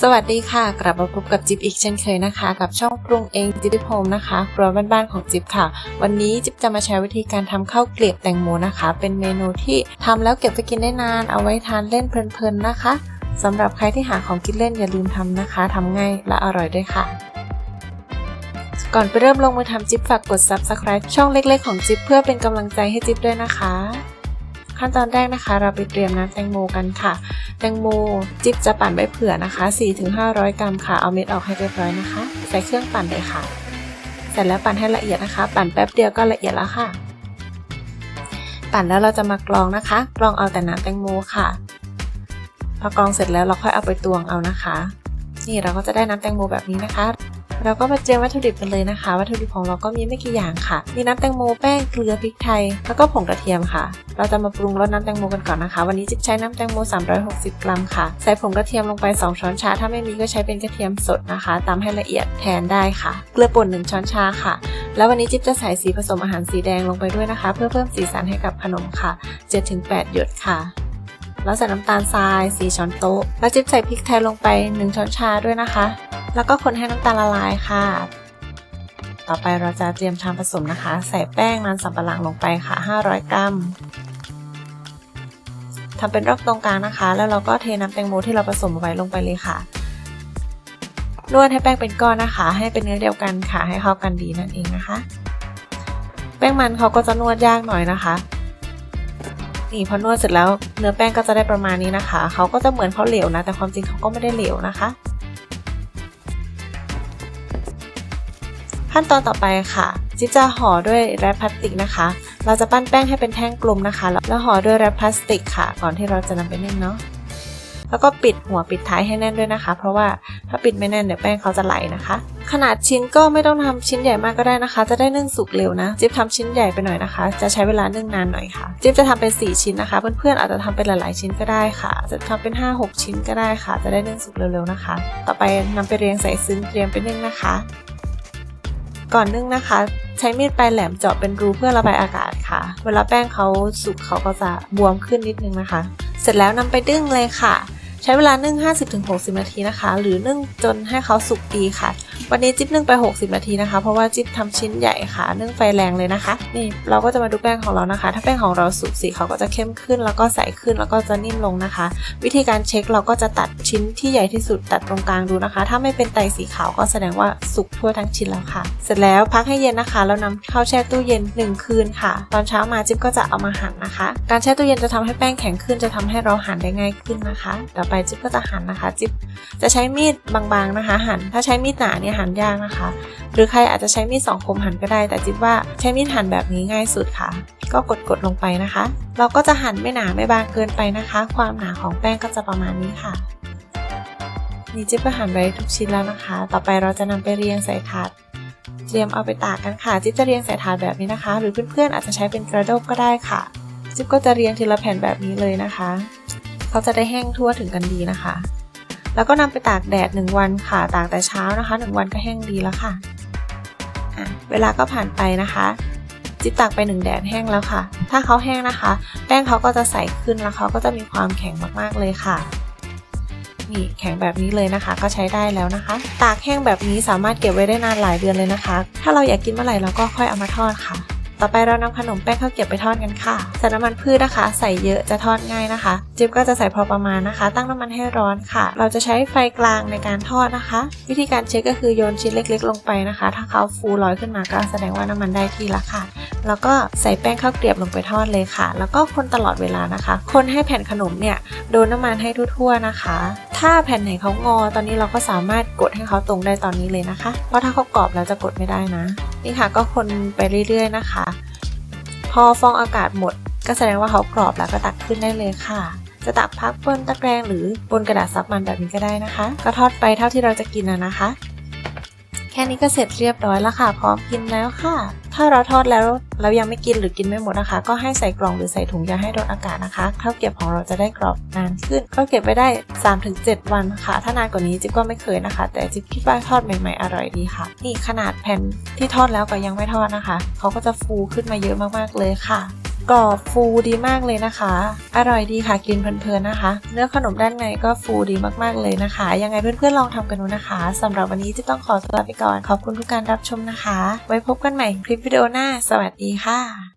สวัสดีค่ะ กลับมาพบกับจิ๊บอีกเช่นเคยนะคะ กับช่องปรุงเองจิ๊บโฮมนะคะครัวบ้านๆของจิ๊บค่ะ วันนี้จิ๊บจะมาแชร์วิธีการทำข้าวเกลียบแตงโมนะคะ เป็นเมนูที่ทำแล้วเก็บไปกินได้นาน เอาไว้ทานเล่นเพลินๆนะคะสำหรับใครที่หาของกินเล่นอย่าลืมทำนะคะทำง่ายและอร่อยด้วยค่ะ ก่อนไปเริ่มลงมือทำจิ๊บฝากกด subscribe ช่องเล็กๆของจิ๊บเพื่อเป็นกำลังใจให้จิ๊บด้วยนะคะ ขั้นตอนแรกนะคะ เราไปเตรียมน้ำแตงโมกันค่ะ แตงโมจิ๊บจะปั่นไว้เผื่อนะคะ 4-500 กรัมค่ะ เอาเม็ดออกให้เรียบร้อยนะคะ ใส่เครื่องปั่นเลยค่ะ เสร็จแล้วปั่นให้ละเอียดนะคะ ปั่นแป๊บเดียวก็ละเอียดแล้วค่ะ ปั่นแล้วเราจะมากรองนะคะ กรองเอาแต่น้ำแตงโมค่ะพอกรองเสร็จแล้วเราค่อยเอาไปตวงเอานะคะ นี่เราก็จะได้น้ำแตงโมแบบนี้นะคะ เราก็มาเจียมวัตถุดิบกันเลยนะคะ วัตถุดิบของเราก็มีไม่กี่อย่างค่ะ มีน้ำแตงโมแป้งเกลือพริกไทย แล้วก็ผงกระเทียมค่ะ เราจะมาปรุงรสน้ำแตงโมกันก่อนนะคะ วันนี้จิ๊บใช้น้ำแตงโม 360 กรัมค่ะ ใส่ผงกระเทียมลงไป 2 ช้อนชา ถ้าไม่มีก็ใช้เป็นกระเทียมสดนะคะ ตามให้ละเอียดแทนได้ค่ะ เกลือป่น 1 ช้อนชาค่ะ แล้ววันนี้จิ๊บจะใส่สีผสมอาหารสีแดงลงไปด้วยนะคะ เพื่อเพิ่มสีสันให้กับขนมค่ะ 7-8 หยดค่ะแล้วใส่น้ำตาลทราย 4 ช้อนโต๊ะ แล้วจิ๊บใส่พริกไทยลงไป 1 ช้อนชาด้วยนะคะ แล้วก็คนให้น้ำตาลละลายค่ะ ต่อไปเราจะเตรียมทำผสมนะคะ ใส่แป้งมันสำปะหลังลงไปค่ะ 500 กรัมทำเป็นรอบตรงกลางนะคะ แล้วเราก็เทน้ำแตงโมที่เราผสมไว้ลงไปเลยค่ะนวดให้แป้งเป็นก้อนนะคะ ให้เป็นเนื้อเดียวกันค่ะ ให้เข้ากันดีนั่นเองนะคะ แป้งมันเขาก็จะนวดยากหน่อยนะคะ นี่พอนวดเสร็จแล้วเนื้อแป้งก็จะได้ประมาณนี้นะคะ เขาก็จะเหมือนเขาเหลวนะ แต่ความจริงเขาก็ไม่ได้เหลวนะคะ ขั้นตอนต่อไปค่ะจิ๊บจะห่อด้วยแรปพลาสติกนะคะ เราจะปั้นแป้งให้เป็นแท่งกลมนะคะ แล้วห่อด้วยแรปพลาสติกค่ะ ก่อนที่เราจะนำไปนึ่งเนาะแล้วก็ปิดหัวปิดท้ายให้แน่นด้วยนะคะ เพราะว่าถ้าปิดไม่แน่นเดี๋ยวแป้งเขาจะไหลนะคะ ขนาดชิ้นก็ไม่ต้องทำชิ้นใหญ่มากก็ได้นะคะ จะได้นึ่งสุกเร็วนะ จิ๊บทำชิ้นใหญ่ไปหน่อยนะคะ จะใช้เวลานึ่งนานหน่อยค่ะ จิ๊บจะทำเป็น 4 ชิ้นนะคะ เพื่อนๆอาจจะทำเป็นหลายๆชิ้นก็ได้ค่ะ จะทำเป็น 5-6 ชิ้นก็ได้ค่ะ จะได้นึ่งสุกเร็วๆนะคะ ต่อไปนำไปเรียงใส่ซึ้งเตรียมไปนึ่งนะคะ ก่อนนึ่งนะคะ ใช้มีดปลายแหลมเจาะเป็นรูเพื่อระบายอากาศค่ะ เวลาแป้งเขาสุกเขาก็จะบวมขึ้นนิดนึงนะคะ เสร็จแล้วนำไปนึ่งเลยค่ะ ใช้เวลานึ่ง 50-60 นาทีนะคะ หรือนึ่งจนให้เขาสุกดีค่ะ วันนี้จิ๊บนึ่งไป 60 นาทีนะคะ เพราะว่าจิ๊บทำชิ้นใหญ่ค่ะนึ่งไฟแรงเลยนะคะ นี่เราก็จะมาดูแป้งของเรานะคะ ถ้าแป้งของเราสุกสีเขาก็จะเข้มขึ้น แล้วก็ใสขึ้นแล้วก็จะนิ่มลงนะคะ วิธีการเช็คเราก็จะตัดชิ้นที่ใหญ่ที่สุดตัดตรงกลางดูนะคะ ถ้าไม่เป็นไตสีขาวก็แสดงว่าสุกทั่วทั้งชิ้นแล้วค่ะ เสร็จแล้วพักให้เย็นนะคะแล้วนำเข้าแช่ตู้เย็น 1 คืนค่ะ ตอนเช้ามาจิ๊บก็จะเอามาหั่นนะคะ การแช่ตู้เย็นจะทำให้แป้งแข็งขึ้นจะทำให้เราหั่นได้ง่ายขึ้นนะคะ ต่อไปจิ๊บก็จะหั่นนะคะ จิ๊บจะใช้มีดบางๆนะคะ หั่นถ้าใช้มีดหนานี่ยหั่นยากนะคะ หรือใครอาจจะใช้มีดสองคมหั่นก็ได้ แต่จิ๊บว่าใช้มีดหั่นแบบนี้ง่ายสุดค่ะ ก็กดๆลงไปนะคะ เราก็จะหั่นไม่หนาไม่บางเกินไปนะคะ ความหนาของแป้งก็จะประมาณนี้ค่ะนี่จิ๊บก็หั่นไว้ทุกชิ้นแล้วนะคะ ต่อไปเราจะนำไปเรียงใส่ถาดเตรียมเอาไปตากกันค่ะ จิ๊บจะเรียงใส่ถาดแบบนี้นะคะ หรือเพื่อนๆอาจจะใช้เป็นกระด้งก็ได้ค่ะ จิ๊บก็จะเรียงทีละแผ่นแบบนี้เลยนะคะ เขาจะได้แห้งทั่วถึงกันดีนะคะ แล้วก็นำไปตากแดดหนึ่งวันค่ะ ตากแต่เช้านะคะหนึ่งวันก็แห้งดีแล้วค่ะะเวลาก็ผ่านไปนะคะ จิบตากไปหนึ่งแดดแห้งแล้วค่ะ ถ้าเขาแห้งนะคะ แป้งเขาก็จะใสขึ้นแล้วเขาก็จะมีความแข็งมากๆเลยค่ะนี่แข็งแบบนี้เลยนะคะ ก็ใช้ได้แล้วนะคะ ตากแห้งแบบนี้สามารถเก็บไว้ได้นานหลายเดือนเลยนะคะ ถ้าเราอยากกินเมื่อไหร่เราก็ค่อยเอามาทอดค่ะ ต่อไปเรานำขนมแป้งข้าวเกรียวไปทอดกันค่ะใส่น้ำมันพืชนะคะ ใส่เยอะจะทอดง่ายนะคะจิ๊บก็จะใส่พอประมาณนะคะ ตั้งน้ำมันให้ร้อนค่ะ เราจะใช้ไฟกลางในการทอดนะคะ วิธีการเช็คก็คือโยนชิ้นเล็ก ๆ ลงไปนะคะ ถ้าเขาฟูลอยขึ้นมาก็แสดงว่าน้ำมันได้ที่ล้วค่ะ แล้วก็ใส่แป้งข้าวเกรียบลงไปทอดเลยค่ะ แล้วก็คนตลอดเวลานะคะ คนให้แผ่นขนมเนี่ยโดนน้ำมันให้ทั่วๆนะคะ ถ้าแผ่นไหนเขางอ ตอนนี้เราก็สามารถกดให้เขาตรงได้ตอนนี้เลยนะคะ เพราะถ้าเขากรอบแล้วจะกดไม่ได้นะนี่ค่ะก็คนไปเรื่อยๆนะคะ พอฟองอากาศหมด ก็แสดงว่าเขากรอบแล้วก็ตักขึ้นได้เลยค่ะ จะตักพักบนตะแกรงหรือบนกระดาษซับมันแบบนี้ก็ได้นะคะ ก็ทอดไปเท่าที่เราจะกินนะนะคะ ค่นี้ก็เสร็จเรียบร้อยแล้วค่ะ พร้อมกินแล้วค่ะ ถ้าเราทอดแล้วเรายังไม่กินหรือกินไม่หมดนะคะ ก็ให้ใส่กล่องหรือใส่ถุงยาให้โดนอากาศนะคะข้าวเก็บของเราจะได้กรอบนานขึ้นก็เก็บไว้ได้ 3-7 วันค่ะ ถ้านานกว่านี้จิ๊บก็ไม่เคยนะคะ แต่จิ๊บคิดว่าทอดใหม่ๆอร่อยดีค่ะ นี่ขนาดแผ่นที่ทอดแล้วก็ยังไม่ทอดนะคะเขาก็จะฟูขึ้นมาเยอะมากๆเลยค่ะ กรอบฟูดีมากเลยนะคะ อร่อยดีค่ะกินเพลินๆนะคะ เนื้อขนมด้านในก็ฟูดีมากๆเลยนะคะ ยังไงเพื่อนๆลองทำกันดูนะคะสำหรับวันนี้จะต้องขอตัวลาไปก่อน ขอบคุณทุกการรับชมนะคะ ไว้พบกันใหม่คลิปวิดีโอหน้า สวัสดีค่ะ